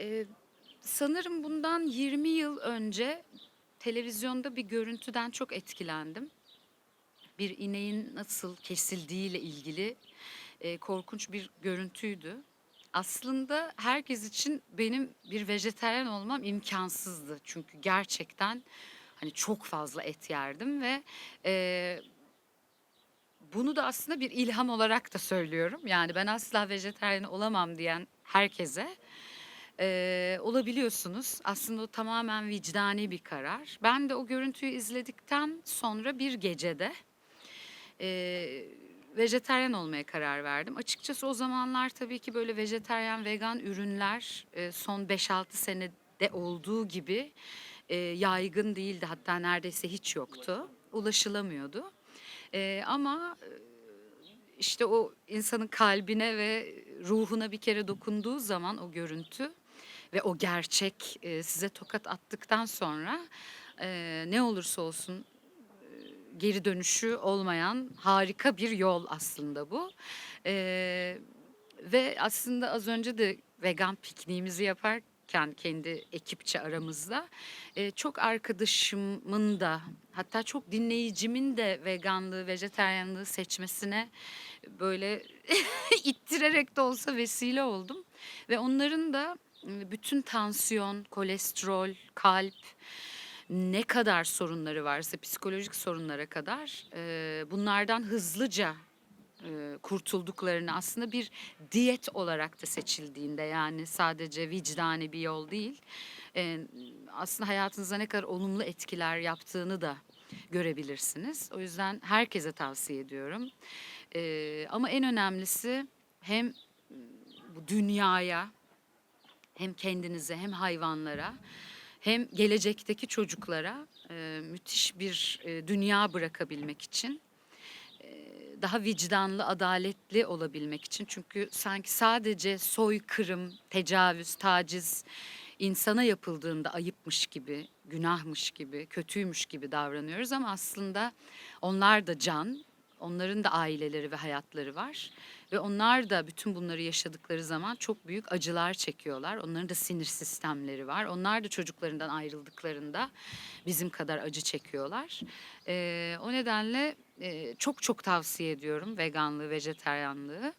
Eee, sanırım bundan 20 yıl önce televizyonda bir görüntüden çok etkilendim. Bir ineğin nasıl kesildiğiyle ilgili, eee, korkunç bir görüntüydü. Aslında herkes için benim bir vejetaryen olmam imkansızdı. Çünkü gerçekten, hani, çok fazla et yerdim ve, eee bunu da aslında bir ilham olarak da söylüyorum. Yani ben asla vejetaryen olamam diyen herkese, eee, olabiliyorsunuz. Aslında o tamamen vicdani bir karar. Ben de o görüntüyü izledikten sonra bir gecede, eee, vejetaryen olmaya karar verdim. Açıkçası o zamanlar tabii ki böyle vejetaryen, vegan ürünler, eee, son 5-6 senede olduğu gibi, eee, yaygın değildi. Hatta neredeyse hiç yoktu. Ulaşılamıyordu. Eee, ama, işte, o insanın kalbine ve ruhuna bir kere dokunduğu zaman o görüntü ve o gerçek, eee, size tokat attıktan sonra, eee, ne olursa olsun, eee, geri dönüşü olmayan harika bir yol aslında bu. Eee, ve aslında az önce de vegan pikniğimizi yaparken kendi ekipçe aramızda, eee, çok arkadaşımın da hatta çok dinleyicimin de veganlığı, vejetaryenliği seçmesine böyle ittirerek de olsa vesile oldum ve onların da, bütün tansiyon, kolesterol, kalp, ne kadar sorunları varsa psikolojik sorunlara kadar, eee, bunlardan hızlıca, eee, kurtulduklarını aslında bir diyet olarak da seçildiğinde, yani sadece vicdani bir yol değil, eee, aslında hayatınıza ne kadar olumlu etkiler yaptığını da görebilirsiniz. O yüzden herkese tavsiye ediyorum. Eee, ama en önemlisi hem, bu dünyaya hem kendinize hem hayvanlara hem gelecekteki çocuklara, eee, müthiş bir, eee, dünya bırakabilmek için, eee, daha vicdanlı, adaletli olabilmek için. Çünkü sanki sadece soykırım, tecavüz, taciz insana yapıldığında ayıpmış gibi, günahmış gibi, kötüymüş gibi davranıyoruz ama aslında onlar da can, onların da aileleri ve hayatları var ve onlar da bütün bunları yaşadıkları zaman çok büyük acılar çekiyorlar. Onların da sinir sistemleri var. Onlar da çocuklarından ayrıldıklarında bizim kadar acı çekiyorlar. Eee, o nedenle, eee, çok çok tavsiye ediyorum veganlığı, vejetaryenliği.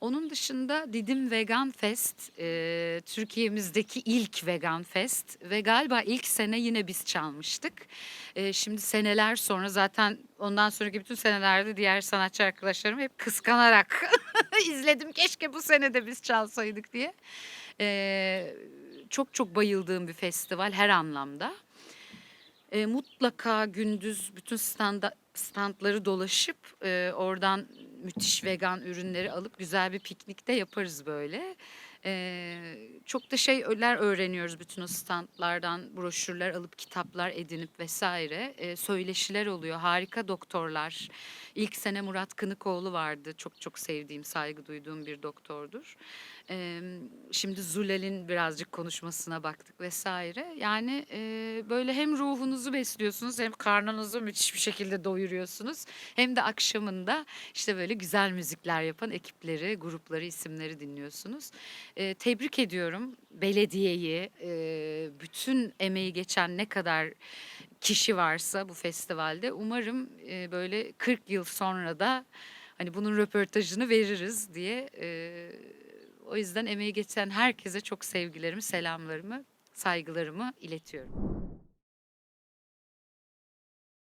Onun dışında Didim Vegan Fest, eee, Türkiye'mizdeki ilk vegan fest ve galiba ilk sene yine biz çalmıştık. Eee, şimdi seneler sonra zaten ondan sonraki bütün senelerde diğer sanatçı arkadaşlarım hep kıskanarak izledim. Keşke bu sene de biz çalsaydık diye. Eee, çok çok bayıldığım bir festival her anlamda. Eee, mutlaka gündüz bütün standa standları dolaşıp, eee, oradan müthiş vegan ürünleri alıp güzel bir piknik de yaparız böyle. Eee, çok da şeyler öğreniyoruz bütün o standlardan, broşürler alıp kitaplar edinip vs. Eee, söyleşiler oluyor, harika doktorlar. İlk sene Murat Kınıkoğlu vardı. Çok çok sevdiğim, saygı duyduğum bir doktordur. Emm, şimdi Zulal'in birazcık konuşmasına baktık vs. Yani, eee, böyle hem ruhunuzu besliyorsunuz hem karnınızı müthiş bir şekilde doyuruyorsunuz hem de akşamında, işte, böyle güzel müzikler yapan ekipleri, grupları, isimleri dinliyorsunuz. Eee, tebrik ediyorum belediyeyi, eee, bütün emeği geçen ne kadar kişi varsa bu festivalde. Umarım, eee, böyle 40 yıl sonra da, hani, bunun röportajını veririz diye, eee, o yüzden emeği geçen herkese çok sevgilerimi, selamlarımı, saygılarımı iletiyorum.